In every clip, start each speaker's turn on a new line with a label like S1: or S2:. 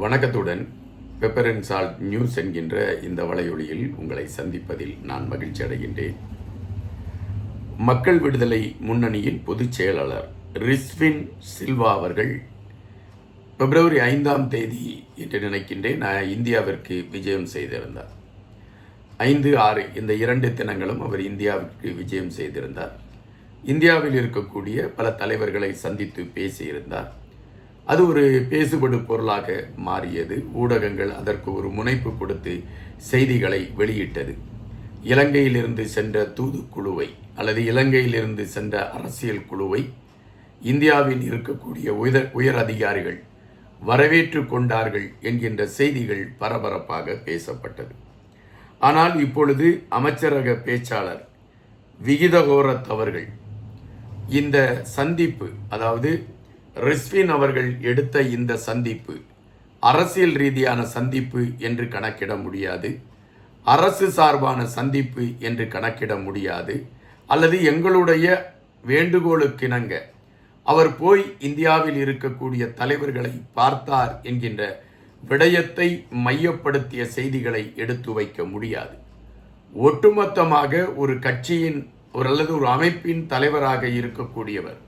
S1: வணக்கத்துடன் pepper and salt news என்கின்ற இந்த வலையொலியில் உங்களை சந்திப்பதில் நான் மகிழ்ச்சி அடைகின்றேன். மக்கள் விடுதலை முன்னணியின் பொதுச் செயலாளர் ரிஸ்வின் சில்வா அவர்கள் பிப்ரவரி ஐந்தாம் தேதி என்று நினைக்கின்றேன் நான் இந்தியாவிற்கு விஜயம் செய்திருந்தார். ஐந்து ஆறு இந்த இரண்டு தினங்களும் அவர் இந்தியாவிற்கு விஜயம் செய்திருந்தார். இந்தியாவில் இருக்கக்கூடிய பல தலைவர்களை சந்தித்து பேசியிருந்தார். அது ஒரு பேசுபடு பொருளாக மாறியது. ஊடகங்கள் அதற்கு ஒரு முனைப்பு கொடுத்து செய்திகளை வெளியிட்டது. இலங்கையிலிருந்து சென்ற தூதுக்குழுவை அல்லது இலங்கையிலிருந்து சென்ற அரசியல் குழுவை இந்தியாவில் இருக்கக்கூடிய உயர் உயர் அதிகாரிகள் வரவேற்று கொண்டார்கள் என்கின்ற செய்திகள் பரபரப்பாக பேசப்பட்டது. ஆனால் இப்பொழுது அமைச்சரக பேச்சாளர் விகிதகோரத் அவர்கள் இந்த சந்திப்பு அதாவது ரிஸ்வின் அவர்கள் எடுத்த இந்த சந்திப்பு அரசியல் ரீதியான சந்திப்பு என்று கணக்கிட முடியாது அரசு சார்பான சந்திப்பு என்று கணக்கிட முடியாது அல்லது எங்களுடைய வேண்டுகோளுக்கிணங்க அவர் போய் இந்தியாவில் இருக்கக்கூடிய தலைவர்களை பார்த்தார் என்கின்ற விடயத்தை மையப்படுத்திய செய்திகளை எடுத்து வைக்க முடியாது. ஒட்டுமொத்தமாக ஒரு கட்சியின் ஒரு அல்லது ஒரு அமைப்பின் தலைவராக இருக்கக்கூடியவர்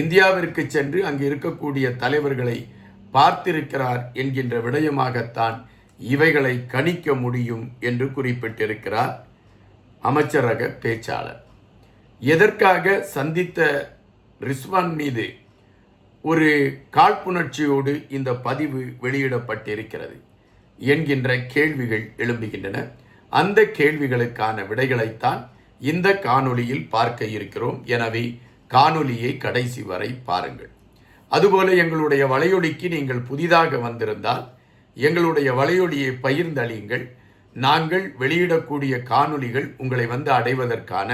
S1: இந்தியாவிற்கு சென்று அங்கு இருக்கக்கூடிய தலைவர்களை பார்த்திருக்கிறார் என்கின்ற விடயமாகத்தான் இவைகளை கணிக்க முடியும் என்று குறிப்பிட்டிருக்கிறார் அமைச்சரக பேச்சாளர். எதற்காக சந்தித்த ரிஸ்வான் மீது ஒரு காழ்ப்புணர்ச்சியோடு இந்த பதிவு வெளியிடப்பட்டிருக்கிறது என்கின்ற கேள்விகள் எழும்புகின்றன. அந்த கேள்விகளுக்கான விடைகளைத்தான் இந்த காணொளியில் பார்க்க இருக்கிறோம். எனவே காணொலியை கடைசி வரை பாருங்கள். அதுபோல எங்களுடைய வலையொலிக்கு நீங்கள் புதிதாக வந்திருந்தால் எங்களுடைய வலையொலியை பகிர்ந்தளியுங்கள். நாங்கள் வெளியிடக்கூடிய காணொளிகள் உங்களை வந்து அடைவதற்கான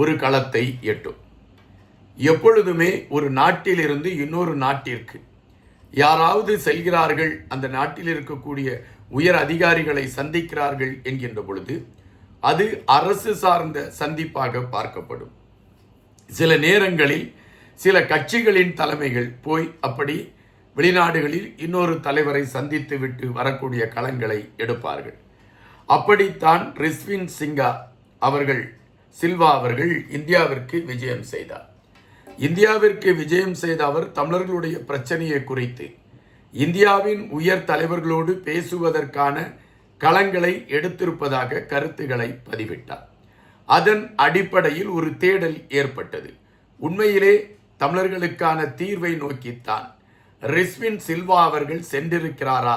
S1: ஒரு களத்தை எட்டும். எப்பொழுதுமே ஒரு நாட்டிலிருந்து இன்னொரு நாட்டிற்கு யாராவது செல்கிறார்கள் அந்த நாட்டில் இருக்கக்கூடிய உயர் அதிகாரிகளை சந்திக்கிறார்கள் என்கின்ற பொழுது அது அரசு சார்ந்த சந்திப்பாக பார்க்கப்படும். சில நேரங்களில் சில கட்சிகளின் தலைமைகள் போய் அப்படி வெளிநாடுகளில் இன்னொரு தலைவரை சந்தித்து விட்டு வரக்கூடிய களங்களை எடுப்பார்கள். அப்படித்தான் ரிஸ்வின் சிங்கா அவர்கள் சில்வா அவர்கள் இந்தியாவிற்கு விஜயம் செய்தார். இந்தியாவிற்கு விஜயம் செய்த அவர் தமிழர்களுடைய பிரச்சனையை குறித்து இந்தியாவின் உயர் தலைவர்களோடு பேசுவதற்கான களங்களை எடுத்திருப்பதாக கருத்துக்களை பதிவிட்டார். அதன் அடிப்படையில் ஒரு தேடல் ஏற்பட்டது. உண்மையிலே தமிழர்களுக்கான தீர்வை நோக்கித்தான் ரிஸ்வின் சில்வா அவர்கள் சென்றிருக்கிறாரா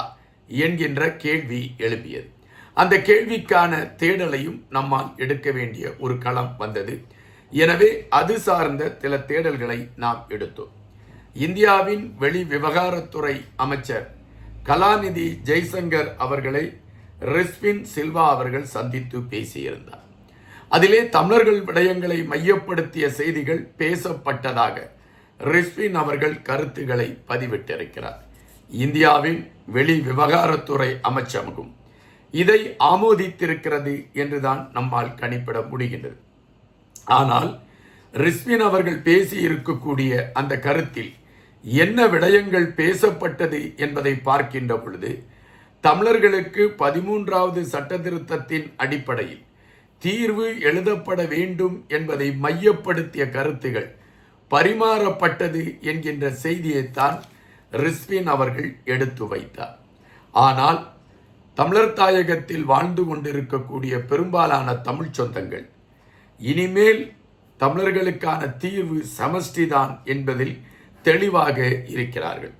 S1: என்கின்ற கேள்வி எழுப்பியது அந்த கேள்விக்கான தேடலையும் நம்மால் எடுக்க வேண்டிய ஒரு களம் வந்தது. எனவே அது சார்ந்த சில தேடல்களை நாம் எடுத்தோம். இந்தியாவின் வெளி விவகாரத்துறை அமைச்சர் கலாநிதி ஜெய்சங்கர் அவர்களை ரிஸ்வின் சில்வா அவர்கள் சந்தித்து பேசியிருந்தார். அதிலே தமிழர்கள் விடயங்களை மையப்படுத்திய செய்திகள் பேசப்பட்டதாக ரிஸ்வின் அவர்கள் கருத்துக்களை பதிவிட்டிருக்கிறார். இந்தியாவின் வெளி விவகாரத்துறை அமைச்சமாகும். இதை ஆமோதித்திருக்கிறது என்றுதான் நம்மால் கணிப்பிட முடிகின்றது. ஆனால் ரிஸ்வின் அவர்கள் பேசி இருக்கக்கூடிய அந்த கருத்தில் என்ன விடயங்கள் பேசப்பட்டது என்பதை பார்க்கின்ற பொழுது தமிழர்களுக்கு பதிமூன்றாவது சட்ட திருத்தத்தின் அடிப்படையில் தீர்வு எழுதப்பட வேண்டும் என்பதை மையப்படுத்திய கருத்துகள் பரிமாறப்பட்டது என்கின்ற செய்தியைத்தான் ரிஸ்வின் அவர்கள் எடுத்து வைத்தார். ஆனால் தமிழர் தாயகத்தில் வாழ்ந்து கொண்டிருக்கக்கூடிய பெரும்பாலான தமிழ் சொந்தங்கள் இனிமேல் தமிழர்களுக்கான தீர்வு சமஷ்டிதான் என்பதில் தெளிவாக இருக்கிறார்கள்.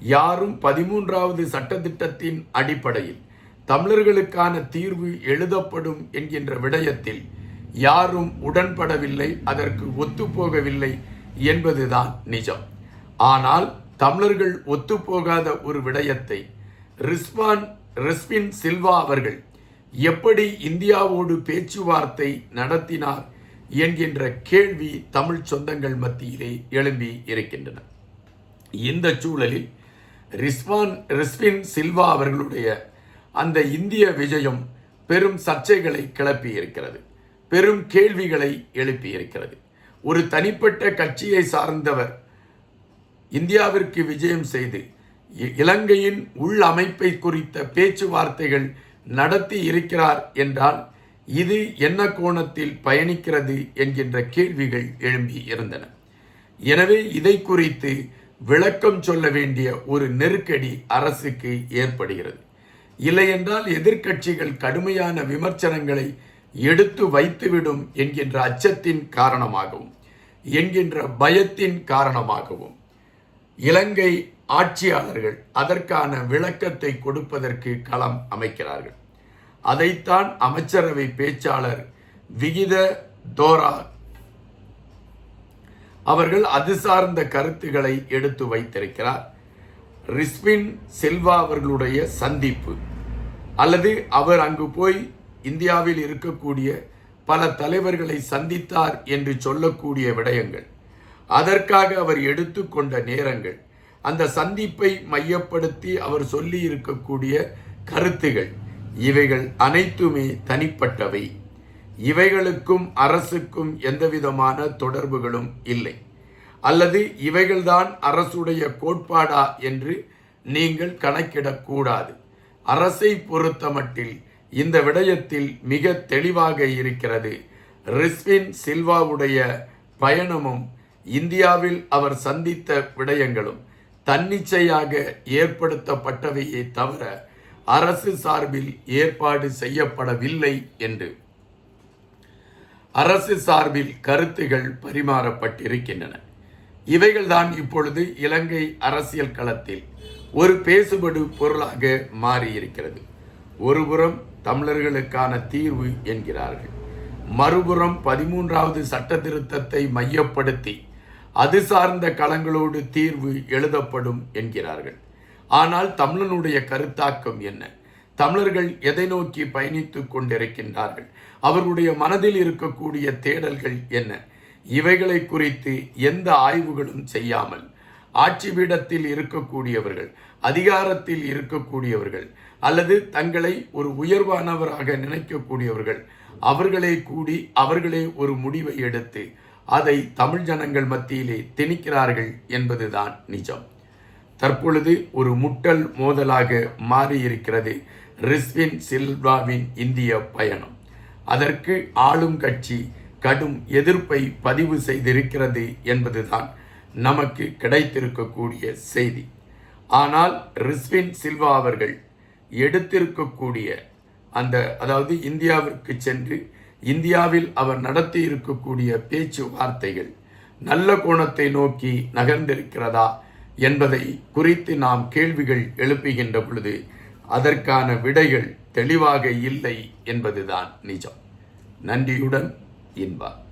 S1: யாரும் பதிமூன்றாவது சட்டத்திட்டத்தின் அடிப்படையில் தமிழர்களுக்கான தீர்வு எழுதப்படும் என்கின்ற விடயத்தில் யாரும் உடன்படவில்லை அதற்கு ஒத்துப்போகவில்லை என்பதுதான் நிஜம். ஆனால் தமிழர்கள் ஒத்துப்போகாத ஒரு விடயத்தை ரிஸ்வான் ரிஸ்வின் சில்வா அவர்கள் எப்படி இந்தியாவோடு பேச்சுவார்த்தை நடத்தினார் என்கின்ற கேள்வி தமிழ் சொந்தங்கள் மத்தியிலே எழும்பி இருக்கின்றன. இந்த சூழலில் ரிஸ்வான் ரிஸ்வின் சில்வா அவர்களுடைய அந்த இந்திய விஜயம் பெரும் சர்ச்சைகளை கிளப்பி இருக்கிறது பெரும் கேள்விகளை எழுப்பி இருக்கிறது ஒரு தனிப்பட்ட கட்சியை சார்ந்தவர் இந்தியாவிற்கு விஜயம் செய்து இ- இலங்கையின் உள் அமைப்பை குறித்த பேச்சுவார்த்தைகள் நடத்தி இருக்கிறார் என்றால் இது என்ன கோணத்தில் பயணிக்கிறது என்கின்ற கேள்விகள் எழும்பி இருந்தன. எனவே இதை குறித்து விளக்கம் சொல்ல வேண்டிய ஒரு நெருக்கடி அரசுக்கு ஏற்படுகிறது. இல்லையென்றால் எதிர்க்கட்சிகள் கடுமையான விமர்சனங்களை எடுத்து வைத்துவிடும் என்கின்ற அச்சத்தின் காரணமாகவும் என்கின்ற பயத்தின் காரணமாகவும் இலங்கை ஆட்சியாளர்கள் அதற்கான விளக்கத்தை கொடுப்பதற்கு களம் அமைக்கிறார்கள். அதைத்தான் அமைச்சரவை பேச்சாளர் விகித தோரா அவர்கள் அது சார்ந்த கருத்துக்களை எடுத்து வைத்திருக்கிறார். ரிஸ்வின் செல்வா அவர்களுடைய சந்திப்பு. அல்லது அவர் அங்கு போய் இந்தியாவில் இருக்கக்கூடிய பல தலைவர்களை சந்தித்தார் என்று சொல்லக்கூடிய விடயங்கள். அதற்காக அவர் எடுத்துக்கொண்ட நேரங்கள். அந்த சந்திப்பை மையப்படுத்தி அவர் சொல்லி இருக்கக்கூடிய கருத்துகள். இவைகள் அனைத்துமே தனிப்பட்டவை. இவைகளுக்கும் அரசுக்கும் எந்தவிதமான தொடர்புகளும் இல்லை. அல்லது இவைகள்தான் அரசுடைய கோட்பாடா என்று நீங்கள் கணக்கிடக்கூடாது. அரசை பொறுத்தமட்டில் இந்த விடயத்தில் மிக தெளிவாக இருக்கிறது. ரிஸ்வின் சில்வாவுடைய பயணமும் இந்தியாவில் அவர் சந்தித்த விடயங்களும் தன்னிச்சையாக ஏற்படுத்தப்பட்டவையே தவிர அரசு சார்பில் ஏற்பாடு செய்யப்படவில்லை என்று. அரசு சார்பில் கருத்துகள் பரிமாறப்பட்டிருக்கின்றன. இவைகள்தான் இப்பொழுது இலங்கை அரசியல் களத்தில் ஒரு பேசுபடு பொருளாக மாறியிருக்கிறது. ஒருபுறம் தமிழர்களுக்கான தீர்வு என்கிறார்கள். மறுபுறம் பதிமூன்றாவது சட்ட திருத்தத்தை மையப்படுத்தி அது சார்ந்த களங்களோடு தீர்வு எழுதப்படும் என்கிறார்கள். ஆனால் தமிழனுடைய கருத்தாக்கம் என்ன? தமிழர்கள் எதை நோக்கி பயணித்துக் கொண்டிருக்கின்றார்கள்? அவர்களுடைய மனதில் இருக்கக்கூடிய தேடல்கள் என்ன? இவைகளை குறித்து எந்த ஆய்வுகளும் செய்யாமல் ஆட்சி பீடத்தில் இருக்கக்கூடியவர்கள் அதிகாரத்தில் இருக்கக்கூடியவர்கள் அல்லது தங்களை ஒரு உயர்வானவராக நினைக்கக்கூடியவர்கள் அவர்களே கூடி அவர்களே ஒரு முடிவை எடுத்து அதை தமிழ் ஜனங்கள் மத்தியிலே திணிக்கிறார்கள் என்பதுதான் நிஜம். தற்பொழுது ஒரு முட்டல் மோதலாக மாறியிருக்கிறது ரிஸ்வின் சில்வாவின் இந்திய பயணம். அதற்கு ஆளும் கட்சி கடும் எதிர்ப்பை பதிவு செய்திருக்கிறது என்பதுதான் நமக்கு கிடைத்திருக்கக்கூடிய செய்தி. ஆனால் ரிஸ்வின் சில்வா அவர்கள் எடுத்திருக்கக்கூடிய அந்த அதாவது இந்தியாவிற்கு சென்று இந்தியாவில் அவர் நடத்தி இருக்கக்கூடிய பேச்சுவார்த்தைகள் நல்ல கோணத்தை நோக்கி நகர்ந்திருக்கிறதா என்பதை குறித்து நாம் கேள்விகள் எழுப்புகின்ற பொழுது அதற்கான விடைகள் தெளிவாக இல்லை என்பதுதான் நிஜம். நன்றியுடன் jeden Ball.